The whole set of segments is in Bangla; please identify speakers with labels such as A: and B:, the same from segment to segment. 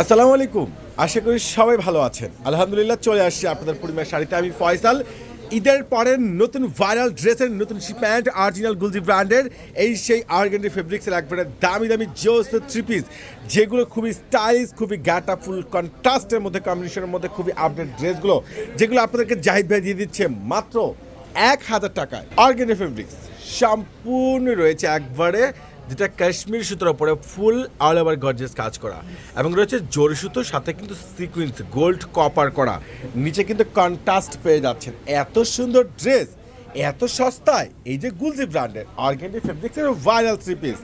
A: আসসালামু আলাইকুম। আশা করি সবাই ভালো আছেন। আলহামদুলিল্লাহ চলে আসছি আপনাদের পরিমাণ শাড়িতে। আমি ফয়সাল। ঈদের পরের নতুন ভাইরাল ড্রেসের নতুন প্যান্ট, অরিজিনাল গুলজি ব্র্যান্ডের। এই সেই আর্গেন্ডি ফেব্রিক্সের একবারে দামি দামি জোস থ্রি পিস যেগুলো খুবই স্টাইলিশ খুবই গাটা ফুল কন্ট্রাস্টের মধ্যে কম্বিনেশনের মধ্যে খুবই আপডেট ড্রেসগুলো, যেগুলো আপনাদেরকে জাহিদ ভাই দিয়ে দিচ্ছে মাত্র এক হাজার টাকায়। অর্গেন্ডি ফেব্রিক্স সম্পূর্ণ রয়েছে একবারে যেটা কাশ্মীর সুতোর উপরে ফুল অল ওভার গর্জেস কাজ করা। এবং রয়েছে জরি সুতোর সাথে কিন্তু সিকুয়েন্স গোল্ড কপার করা। নিচে কিন্তু কন্ট্রাস্ট পেয়ে যাচ্ছেন। এত সুন্দর ড্রেস এত সস্তায়, এই যে গুলজি ব্র্যান্ডের অর্গ্যানিক ফেব্রিক্সের ভাইরাল থ্রি পিস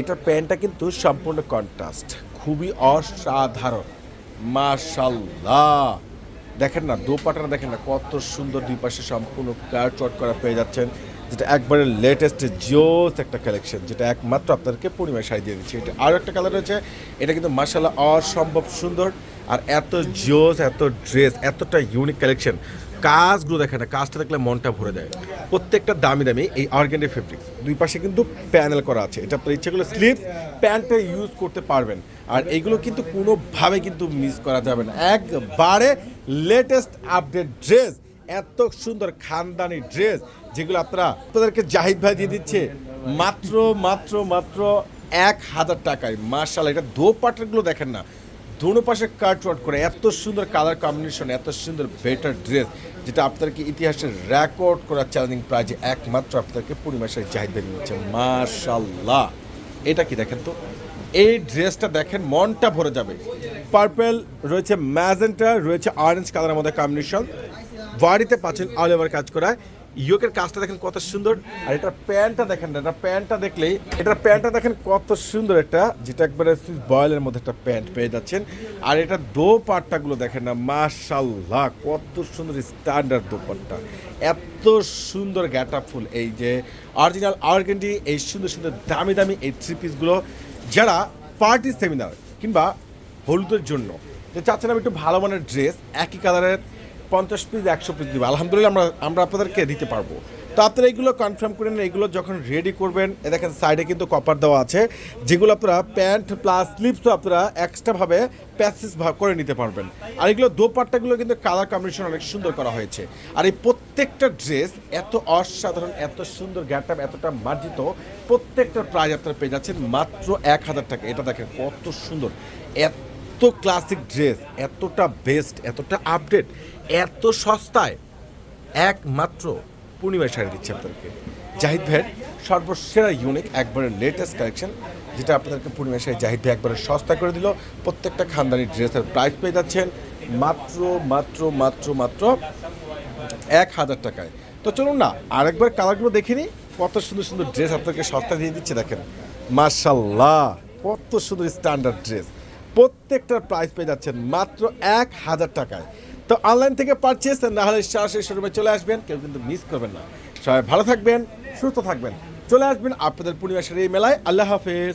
A: এটার প্যান্টটা কিন্তু সম্পূর্ণ কন্ট্রাস্ট খুবই অসাধারণ। মাশাল্লাহ। দেখেন না দোপাটাটা দেখেন না, কত সুন্দর দুই পাশে সম্পূর্ণ কার চট করা পেয়ে যাচ্ছেন। যেটা একবারে লেটেস্ট জোস একটা কালেকশন যেটা একমাত্র আপনাদেরকে পূর্ণিমায় শাড়ি দিয়ে দিচ্ছে। এটা আরও একটা কালার রয়েছে, এটা কিন্তু মাশাল্লাহ অসম্ভব সুন্দর আর এত জোস এত ড্রেস এতটা ইউনিক কালেকশন কাজগুলো দেখে না, কাজটা দেখলে মনটা ভরে যায়। প্রত্যেকটা দামি দামি এই অর্গ্যানিক ফেব্রিক্স দুই পাশে কিন্তু প্যানেল করা আছে। এটা আপনার ইচ্ছে করলে স্লিপ প্যান্টে ইউজ করতে পারবেন। আর এইগুলো কিন্তু কোনোভাবে কিন্তু মিস করা যাবে না। একবারে লেটেস্ট আপডেট ড্রেস এত সুন্দর খানদানি ড্রেস যেগুলো আপনারা আপনাদেরকে জাহিদ ভাই দিয়ে দিচ্ছে। মাত্র মাত্র মাত্র এক হাজার টাকায়। মার্শাল এটা দো পাটেরগুলো দেখেন না। দোনো পাশে কাট ওয়াট করে এত সুন্দর কালার কম্বিনেশন এত সুন্দর বেটার ড্রেস যেটা আপনাদেরকে ইতিহাসের রেকর্ড করা চ্যালেঞ্জিং প্রাইজে একমাত্র আপনাদেরকে পরিমাসের চাহিদা নিচ্ছে মাশাল্লাহ এটা কি দেখেন তো? এই ড্রেসটা দেখেন, মনটা ভরে যাবে। পার্পেল রয়েছে ম্যাজেন্টা রয়েছে অরেঞ্জ কালারের মধ্যে কম্বিনেশন বাড়িতে পাচ্ছেন অল ওভার কাজ করা। ইয়োকের কাজটা দেখেন কত সুন্দর। আর এটার প্যান্টটা দেখেন না, এটা প্যান্টটা দেখলেই, এটার প্যান্টটা দেখেন কত সুন্দর একটা, যেটা একবারে বয়েলের মধ্যে একটা প্যান্ট পেয়ে যাচ্ছেন। আর এটা দো পাট্টাগুলো দেখেন না মাশাল্লাহ কত সুন্দর স্ট্যান্ডার্ড দোপাট্টা। এত সুন্দর গ্যাটা ফুল এই যে অরিজিনাল আর্গেন্ডি এই সুন্দর সুন্দর দামি দামি এই থ্রি পিসগুলো যারা পার্টি সেমিনার কিংবা হলুদের জন্য। যে চাচ্ছেন আমি একটু ভালো মানের ড্রেস একই কালারের পঞ্চাশ পিস একশো পিস দিব। আলহামদুলিল্লাহ আমরা আমরা আপনাদেরকে দিতে পারব। তো আপনারা এইগুলো কনফার্ম করে নেন এইগুলো যখন রেডি করবেন, এ দেখেন সাইডে কিন্তু কপার দেওয়া আছে, যেগুলো আপনারা প্যান্ট প্লাস স্লিপসও আপনারা এক্সট্রাভাবে প্যাসেস করে নিতে পারবেন। আর এগুলো দোপাট্টাগুলো কিন্তু কালার কম্বিনেশন অনেক সুন্দর করা হয়েছে। আর এই প্রত্যেকটা ড্রেস এত অসাধারণ, এত সুন্দর গ্যাটাপ এতটা মার্জিত প্রত্যেকটা প্রাইজ আপনারা পেয়ে যাচ্ছেন মাত্র এক হাজার টাকা। এটা দেখেন কত সুন্দর। এত ক্লাসিক ড্রেস এতটা বেস্ট এতটা আপডেট এত সস্তায় একমাত্র পূর্ণিমায় শাড়ি দিচ্ছে আপনাদেরকে। জাহিদ ভাইয়ের সর্বসেরা ইউনিক একবারের লেটেস্ট কালেকশন যেটা আপনাদেরকে পূর্ণিমা শাড়ি জাহিদ ভাই একবারে সস্তা করে দিল। প্রত্যেকটা খানদানি ড্রেসের প্রাইস পেয়ে যাচ্ছেন মাত্র মাত্র মাত্র মাত্র এক হাজার টাকায়। তো চলুন না, আরেকবার কালারগুলো দেখে নিই। কত সুন্দর সুন্দর ড্রেস আপনাদেরকে সস্তা দিয়ে দিচ্ছে দেখেন। মার্শাল্লাহ কত সুন্দর স্ট্যান্ডার্ড ড্রেস প্রত্যেকটার প্রাইস পেয়ে যাচ্ছেন মাত্র এক হাজার টাকায়। তো অনলাইন থেকে পারচেস না হলে সরাসরি শোরুমে চলে আসবেন, কেউ কিন্তু মিস করবেন না। সবাই ভালো থাকবেন, সুস্থ থাকবেন। চলে আসবেন আপনাদের পূর্ণিমাসের এই মেলায়। আল্লাহ হাফেজ।